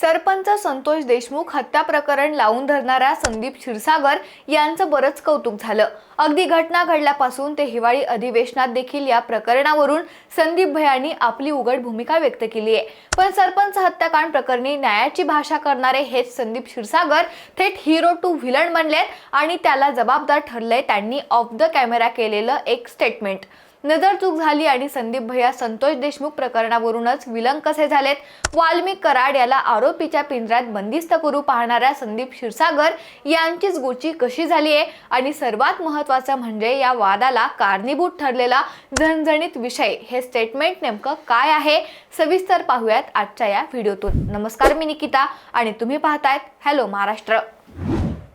सरपंच संतोष देशमुख हत्या प्रकरण लावून धरणाऱ्या संदीप क्षीरसागर यांचं बरंच कौतुक झालं. अगदी घटना घडल्यापासून ते हिवाळी अधिवेशनात देखील या प्रकरणावरून संदीप भयांनी आपली उघड भूमिका व्यक्त केली आहे. पण सरपंच हत्याकांड प्रकरणी न्यायाची भाषा करणारे हेच संदीप क्षीरसागर थेट हिरो टू व्हिलन बनलेत आणि त्याला जबाबदार ठरलंय त्यांनी ऑफ द कॅमेरा केलेलं एक स्टेटमेंट नजरचूक झाली आणि संदीप भैया संतोष देशमुख प्रकरणावरूनच विलंग कसे झालेत? वाल्मिक कराड याला आरोपीच्या पिंजऱ्यात बंदिस्त करू पाहणाऱ्या संदीप क्षीरसागर यांचीच गोची कशी झाली आहे? आणि सर्वात महत्वाचं म्हणजे या वादाला कारणीभूत ठरलेला झणझणीत विषय हे स्टेटमेंट नेमकं काय आहे? सविस्तर पाहूयात आजच्या या व्हिडिओतून. नमस्कार मी निकिता आणि तुम्ही पाहतायत हॅलो महाराष्ट्र.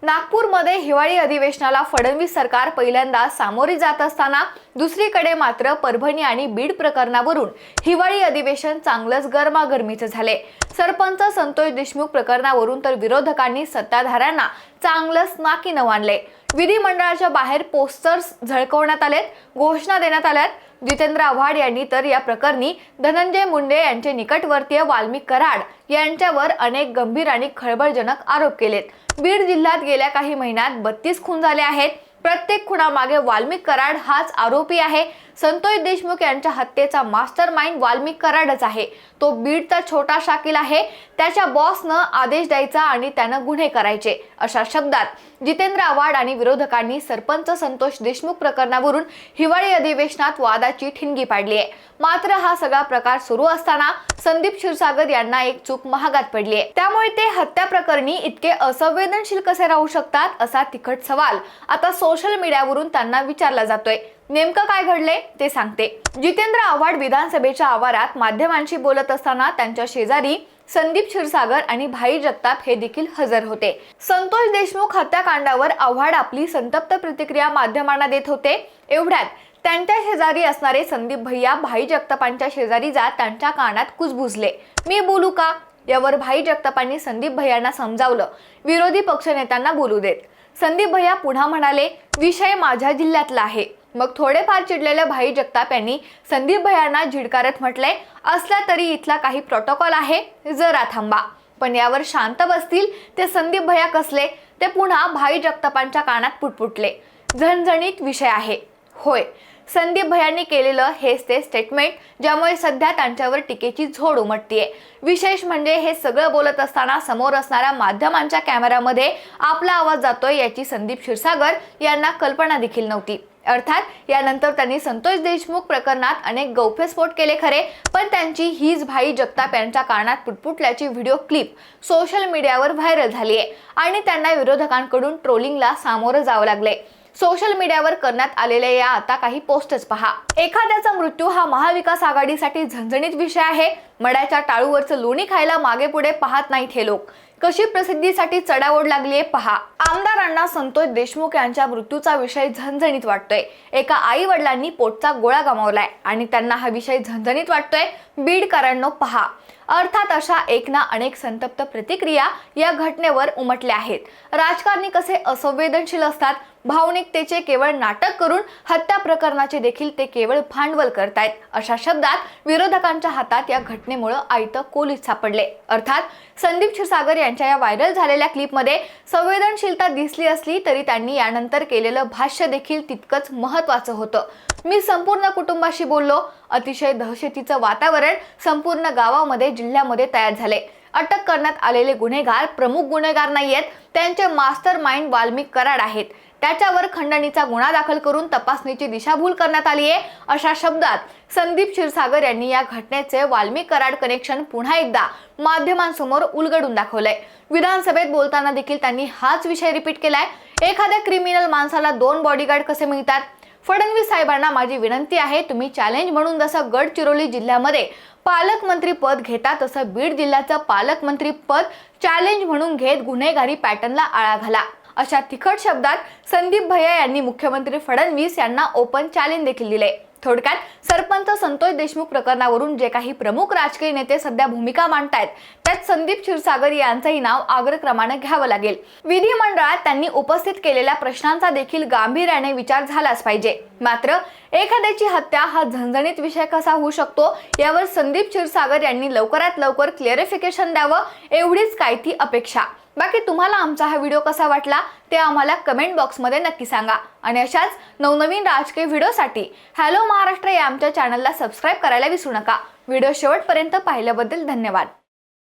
नागपूरमध्ये हिवाळी अधिवेशनाला फडणवीस सरकार पहिल्यांदा सामोरी जात असताना दुसरीकडे मात्र परभणी आणि बीड प्रकरणावरून हिवाळी अधिवेशन चांगलंच गरमागरमीचं झाले सरपंच संतोष देशमुख प्रकरणावरून तर विरोधकांनी सत्ताधाऱ्यांना चांगलंच नाकीनं आणले विधिमंडळाच्या बाहेर पोस्टर्स झळकवण्यात आलेत घोषणा देण्यात आल्यात. जितेंद्र आव्हाड यांनी तर या प्रकरणी धनंजय मुंडे यांचे निकटवर्तीय वाल्मिक कराड यांच्यावर अनेक गंभीर आणि खळबळजनक आरोप केलेत. बीड जिल्ह्यात गेल्या काही महिन्यात बत्तीस खून झाले आहेत. प्रत्येक खुणामागे वाल्मिक कराड हाच आरोपी आहे. संतोष देशमुख यांच्या हत्येचा मास्टर माइंड वाल्मिक कराडच आहे. तो बीडचा छोटा शाकील आहे. त्याच्या बॉसनं आदेश द्यायचा आणि त्यानं गुन्हे करायचे अशा शब्दात जितेंद्र आव्हाड आणि विरोधकांनी सरपंच संतोष देशमुख प्रकरणावरून हिवाळी अधिवेशनात वादाची ठिणगी पाडली आहे. मात्र हा सगळा प्रकार सुरू असताना संदीप क्षीरसागर यांना एक चूक महागात पडली आहे. त्यामुळे ते हत्या प्रकरणी इतके असंवेदनशील कसे राहू शकतात असा तिखट सवाल आता सोशल मीडियावरून त्यांना विचारला जातोय. नेमकं काय घडले ते सांगते. जितेंद्र आव्हाड विधानसभेच्या आवारात माध्यमांशी बोलत असताना त्यांच्या शेजारी संदीप क्षीरसागर आणि भाई जगताप हे देखील हजर होते. संतोष देशमुख हत्याकांडावर आव्हाड आपली संतप्त प्रतिक्रिया माध्यमांना देत होते. एवढ्यात त्यांच्या शेजारी असणारे संदीप भैया भाई जगतापांच्या शेजारी जात त्यांच्या कानात कुजबुजले मी बोलू का? यावर भाई जगतापांनी संदीप भैयांना समजावलं. विरोधी पक्षनेत्यांना बोलू देत. संदीप भैया पुन्हा म्हणाले विषय माझ्या जिल्ह्यातला आहे. मग थोडेफार चिडलेले भाई जगताप यांनी संदीप भयांना झिडकारत म्हटले असला तरी इथला काही प्रोटोकॉल आहे जरा थांबा. पण यावर शांत बसतील ते संदीप भैया कसले ते पुन्हा भाई जगतापांच्या कानात पुटपुटले. झणझणीत विषय आहे. होय संदीप भयांनी केलेलं हेच ते स्टेटमेंट ज्यामुळे सध्या त्यांच्यावर टीकेची झोड उमटतीये. विशेष म्हणजे हे सगळं बोलत असताना समोर असणाऱ्या माध्यमांच्या कॅमेऱ्यामध्ये आपला आवाज जातोय याची संदीप क्षीरसागर यांना कल्पना देखील नव्हती. अर्थात यानंतर त्यांनी संतोष देशमुख प्रकरणात अनेक गौप्यस्फोट केले खरे पण त्यांची हीच भाई जगताप यांच्या कानात पुटपुटल्याची व्हिडिओ क्लिप सोशल मीडियावर व्हायरल झाली आहे आणि त्यांना विरोधकांकडून ट्रोलिंगला सामोरं जावं लागले सोशल मीडियावर करण्यात आलेल्या या आता काही पोस्टच पहा. एखाद्याचा मृत्यू हा महाविकास आघाडीसाठी झणझणीत विषय आहे. मड्याच्या टाळूवरचं लोणी खायला मागे पुढे पाहत नाहीत हे लोक. कशी प्रसिद्धीसाठी चढाओढ लागलीये पहा. आमदारांना संतोष देशमुख यांच्या मृत्यूचा विषय झणझणीत वाटतोय. एका आई वडिलांनी पोटचा गोळा गमावलाय आणि त्यांना हा विषय झणझणीत वाटतोय. बीडकरांनो पहा. अर्थात अशा एक ना अनेक संतप्त प्रतिक्रिया या घटनेवर उमटल्या आहेत. राजकारणी कसे असंवेदनशील असतात भावनिकतेचे केवळ नाटक करून हत्या प्रकरणाचे देखील ते केवळ भांडवल करतायत अशा शब्दात विरोधकांच्या हातात या घटनेमुळे आयत कोलीत सापडले. अर्थात संदीप क्षीरसागर यांच्या या व्हायरल झालेल्या क्लिपमध्ये संवेदनशीलता दिसली असली तरी त्यांनी यानंतर केलेलं भाष्य देखील तितकंच महत्वाचं होतं. मी संपूर्ण कुटुंबाशी बोललो. अतिशय दहशतीचं वातावरण संपूर्ण गावामध्ये जिल्ह्यामध्ये तयार झाले. अटक करण्यात आलेले गुन्हेगार प्रमुख गुन्हेगार नाहीयेत. त्यांचे मास्टर माइंड वाल्मिक कराड आहेत. त्याच्यावर खंडणीचा गुन्हा दाखल करून तपासणीची दिशाभूल करण्यात आली आहे अशा शब्दात संदीप क्षीरसागर यांनी या घटनेचे वाल्मिक कराड कनेक्शन पुन्हा एकदा माध्यमांसमोर उलगडून दाखवलंय. विधानसभेत बोलताना देखील त्यांनी हाच विषय रिपीट केलाय. एखाद्या क्रिमिनल माणसाला दोन बॉडीगार्ड कसे मिळतात? फडणवीस साहेबांना माझी विनंती आहे तुम्ही चॅलेंज म्हणून जसं गडचिरोली जिल्ह्यामध्ये पालकमंत्री पद घेता तसं बीड जिल्ह्याचं पालकमंत्री पद चॅलेंज म्हणून घेत गुन्हेगारी पॅटर्नला आळा घाला. अशा तिखट शब्दात संदीप भैया यांनी मुख्यमंत्री फडणवीस यांना ओपन चॅलेंज देखील दिले. थोडक्यात सरपंच संतोष देशमुख प्रकरणावरून जे काही प्रमुख राजकीय नेते सध्या भूमिका मांडतायत त्यात संदीप क्षीरसागर यांचंही नाव अग्रक्रमानं घ्यावं लागेल. विधिमंडळात त्यांनी उपस्थित केलेल्या प्रश्नांचा देखील गांभीर्याने विचार झालाच पाहिजे. मात्र एखाद्याची हत्या हा झणझणीत विषय कसा होऊ शकतो यावर संदीप क्षीरसागर यांनी लवकरात लवकर क्लिअरिफिकेशन द्यावं एवढीच काय ती अपेक्षा. बाकी तुम्हाला आमचा हा व्हिडिओ कसा वाटला ते आम्हाला कमेंट बॉक्समध्ये नक्की सांगा. आणि अशाच नवनवीन राजकीय व्हिडिओसाठी हॅलो महाराष्ट्र या आमच्या चॅनलला सबस्क्राईब करायला विसरू नका. व्हिडिओ शेवटपर्यंत पाहिल्याबद्दल धन्यवाद.